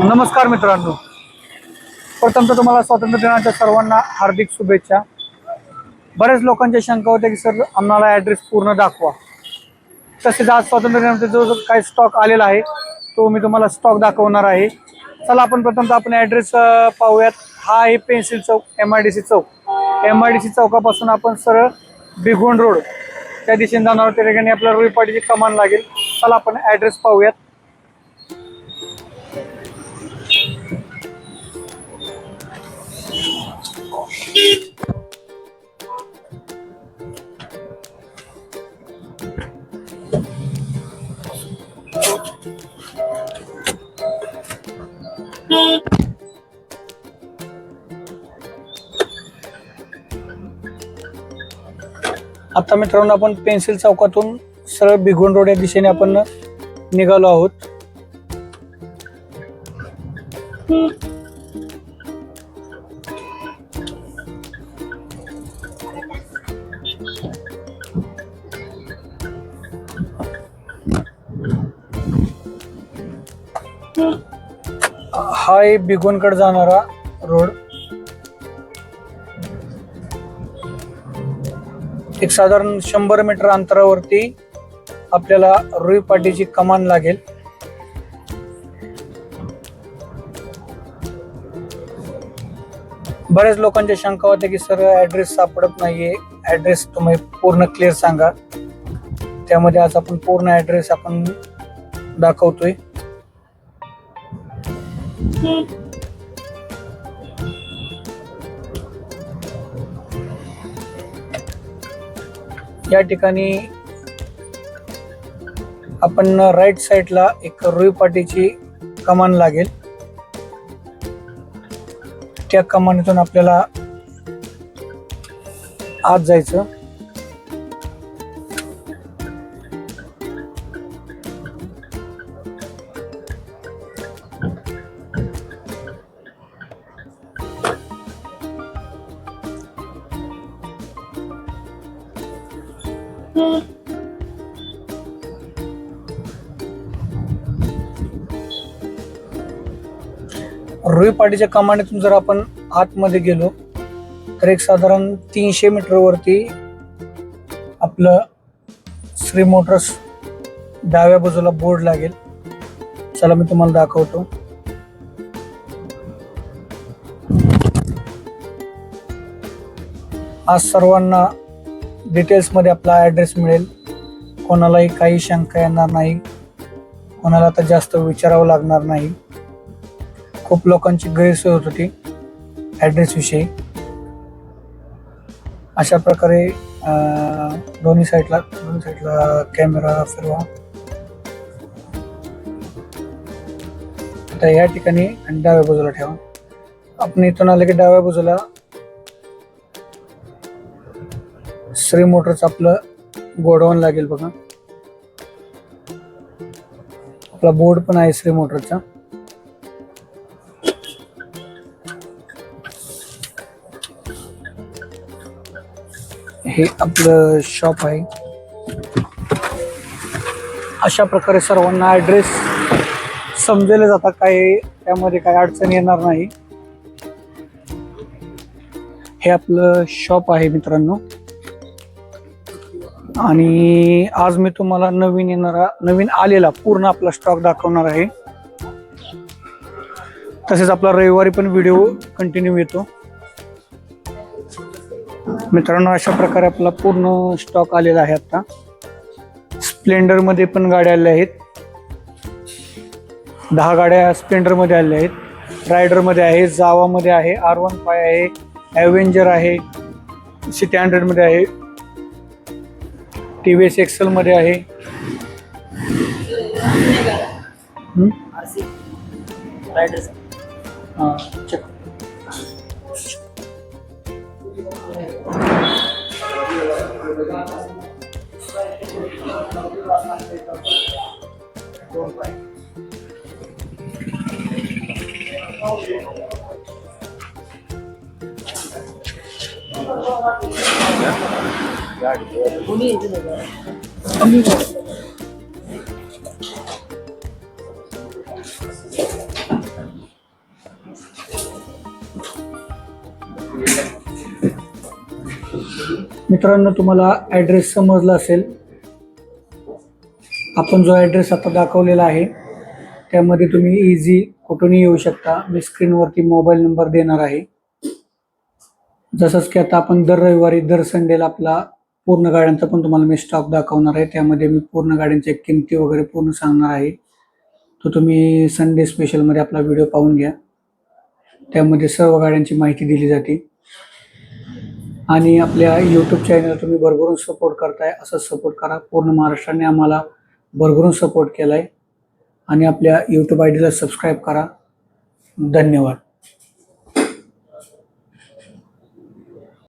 नमस्कार मित्रांनो. प्रथम तर तुम्हाला स्वातंत्र्य दिनाच्या सर्वांना हार्दिक शुभेच्छा. बऱ्याच लोकांच्या शंका होत्या की सर आम्हाला ॲड्रेस पूर्ण दाखवा. तसेच आज स्वातंत्र्य दिनाचा जो काही स्टॉक आलेला आहे तो मी तुम्हाला स्टॉक दाखवणार आहे. चला आपण प्रथमतः आपण ॲड्रेस पाहूयात. हा आहे pencil Chowk M I D C Chowk. M I D C चौकापासून आपण सरळ बिघोण रोड त्या दिशेने जाणार आहोत. त्या ठिकाणी आपल्याला रुईपाटीची कमान लागेल. चला आपण ॲड्रेस पाहूयात. आता मित्रांनो आपण पेन्सिल चौकातून सरळ बिघोण रोड या दिशेने आपण निघालो आहोत. हा आहे जाणारा रोड. एक साधारण शंभर मीटर अंतरावरती आपल्याला रुई पाटीची कमान लागेल. बऱ्याच लोकांच्या शंका होत्या की सर ऍड्रेस सापडत नाहीये. ऍड्रेस तुम्ही पूर्ण क्लिअर सांगा. त्यामध्ये आज आपण पूर्ण ऍड्रेस आपण दाखवतोय. या ठिकाणी आपण राईट साईडला एक रुई पाटीची कमान लागेल. त्या कमानीतून आपल्याला आत जायचं. रुई पाटीच्या कमानीतून जर आपण आतमध्ये गेलो तर एक साधारण तीनशे मीटरवरती आपलं श्री मोटर्स डाव्या बाजूला बोर्ड लागेल. चला मी तुम्हाला दाखवतो. आज सर्वांना डिटेल्समध्ये आपला ॲड्रेस मिळेल. कोणालाही काही शंका येणार नाही. कोणाला आता जास्त विचारावं लागणार नाही. खूप लोकांची गैरसोय होत होती ॲड्रेसविषयी अशा प्रकारे दोन्ही साईडला दोन्ही साईडला कॅमेरा फिरवा. आता या ठिकाणी आणि डाव्या बाजूला ठेवा. आपण इथून आलं की डाव्या बाजूला श्री मोटर्स आपलं गोडाऊन लागेल बघा. आपला बोर्ड पण आहे श्री मोटरचा हे आपलं शॉप आहे. अशा प्रकारे सर्वांना ॲड्रेस समजले जातात. काय त्यामध्ये काय अडचण येणार नाही. हे आपलं शॉप आहे मित्रांनो. आणि आज मी तुम्हाला नवीन येणारा नवीन आलेला पूर्ण आपला स्टॉक दाखवणार आहे. तसेच आपला रविवारी पण व्हिडिओ कंटिन्यू येतो. मित्रांनो अशा प्रकारे आपला पूर्ण स्टॉक आलेला आहे आता. स्प्लेंडरमध्ये पण गाड्या आल्या आहेत. दहा गाड्या स्प्लेंडरमध्ये आहेत. रायडरमध्ये आहे जावा मध्ये आहे आर वन फाय आहे ॲव्हेंजर आहे सिटी हंड्रेडमध्ये आहे. टी वी एस एक्सेलमध्ये मध्य है Yeah. मित्रांनो तुम्हाला ॲड्रेस समजला असेल. आपण जो ॲड्रेस आता दाखवलेला आहे त्यामध्ये तुम्ही इझी कुठूनही येऊ शकता. मी स्क्रीनवरती मोबाईल नंबर देणार आहे. जसंच की आता आपण दर रविवारी दर संडेला आपला पूर्ण गाड्यांचा पण तुम्हाला मी स्टॉक दाखवणार आहे. त्यामध्ये मी पूर्ण गाड्यांच्या किमती वगैरे पूर्ण सांगणार आहे. तो तुम्ही संडे स्पेशलमध्ये आपला व्हिडिओ पाहून घ्या. त्यामध्ये सर्व गाड्यांची माहिती दिली जाते. आणि आपल्या यूट्यूब चॅनल तुम्ही भरभरून सपोर्ट करताय असं सपोर्ट करा. पूर्ण महाराष्ट्राने आम्हाला भरभरून सपोर्ट केला आहे आणि आपल्या यूट्यूब आय डीला सबस्क्राईब करा. धन्यवाद.